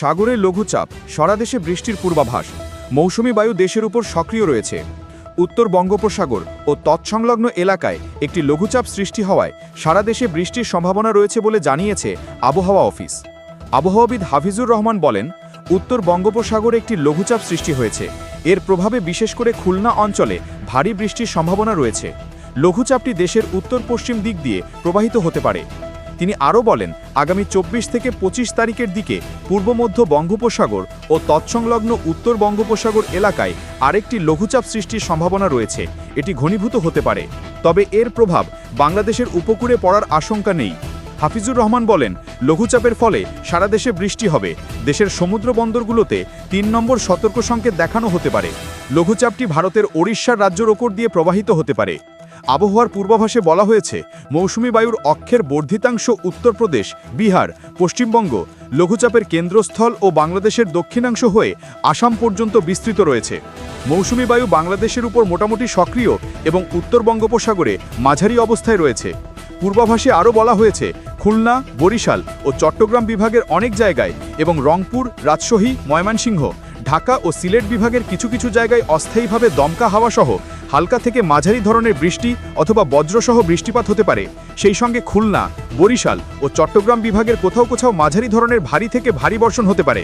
সাগরে লঘুচাপ, সারা দেশে বৃষ্টির পূর্বাভাস, মৌসুমি বায়ু দেশের উপর সক্রিয় রয়েছে। উত্তর বঙ্গোপসাগর ও তৎসংলগ্ন এলাকায় একটি লঘুচাপ সৃষ্টি হওয়ায় সারা দেশে বৃষ্টির সম্ভাবনা রয়েছে বলে জানিয়েছে আবহাওয়া অফিস। আবহাওয়াবিদ হাফিজুর রহমান বলেন, উত্তর বঙ্গোপসাগরে একটি লঘুচাপ সৃষ্টি হয়েছে। এর প্রভাবে বিশেষ করে খুলনা অঞ্চলে ভারী বৃষ্টির সম্ভাবনা রয়েছে। লঘুচাপটি দেশের উত্তর পশ্চিম দিক দিয়ে প্রবাহিত হতে পারে। তিনি আরও বলেন, আগামী চব্বিশ থেকে পঁচিশ তারিখের দিকে পূর্ব মধ্য বঙ্গোপসাগর ও তৎসংলগ্ন উত্তর বঙ্গোপসাগর এলাকায় আরেকটি লঘুচাপ সৃষ্টির সম্ভাবনা রয়েছে। এটি ঘনীভূত হতে পারে। তবে এর প্রভাব বাংলাদেশের উপকূলে পড়ার আশঙ্কা নেই। হাফিজুর রহমান বলেন, লঘুচাপের ফলে সারা দেশে বৃষ্টি হবে। দেশের সমুদ্র বন্দরগুলোতে তিন নম্বর সতর্ক সংকেত দেখানো হতে পারে। লঘুচাপটি ভারতের ওড়িশার রাজ্যের ওপর দিয়ে প্রবাহিত হতে পারে। আবহাওয়ার পূর্বাভাসে বলা হয়েছে, মৌসুমি বায়ুর অক্ষের বর্ধিতাংশ উত্তরপ্রদেশ, বিহার, পশ্চিমবঙ্গ, লঘুচাপের কেন্দ্রস্থল ও বাংলাদেশের দক্ষিণাংশ হয়ে আসাম পর্যন্ত বিস্তৃত রয়েছে। মৌসুমি বায়ু বাংলাদেশের উপর মোটামুটি সক্রিয় এবং উত্তর বঙ্গোপসাগরে মাঝারি অবস্থায় রয়েছে। পূর্বাভাসে আরও বলা হয়েছে, খুলনা, বরিশাল ও চট্টগ্রাম বিভাগের অনেক জায়গায় এবং রংপুর, রাজশাহী, ময়মনসিংহ, ঢাকা ও সিলেট বিভাগের কিছু কিছু জায়গায় অস্থায়ীভাবে দমকা হাওয়া সহ হালকা থেকে মাঝারি ধরনের বৃষ্টি অথবা বজ্রসহ বৃষ্টিপাত হতে পারে। সেই সঙ্গে খুলনা, বরিশাল ও চট্টগ্রাম বিভাগের কোথাও কোথাও মাঝারি ধরনের ভারী থেকে ভারী বর্ষণ হতে পারে।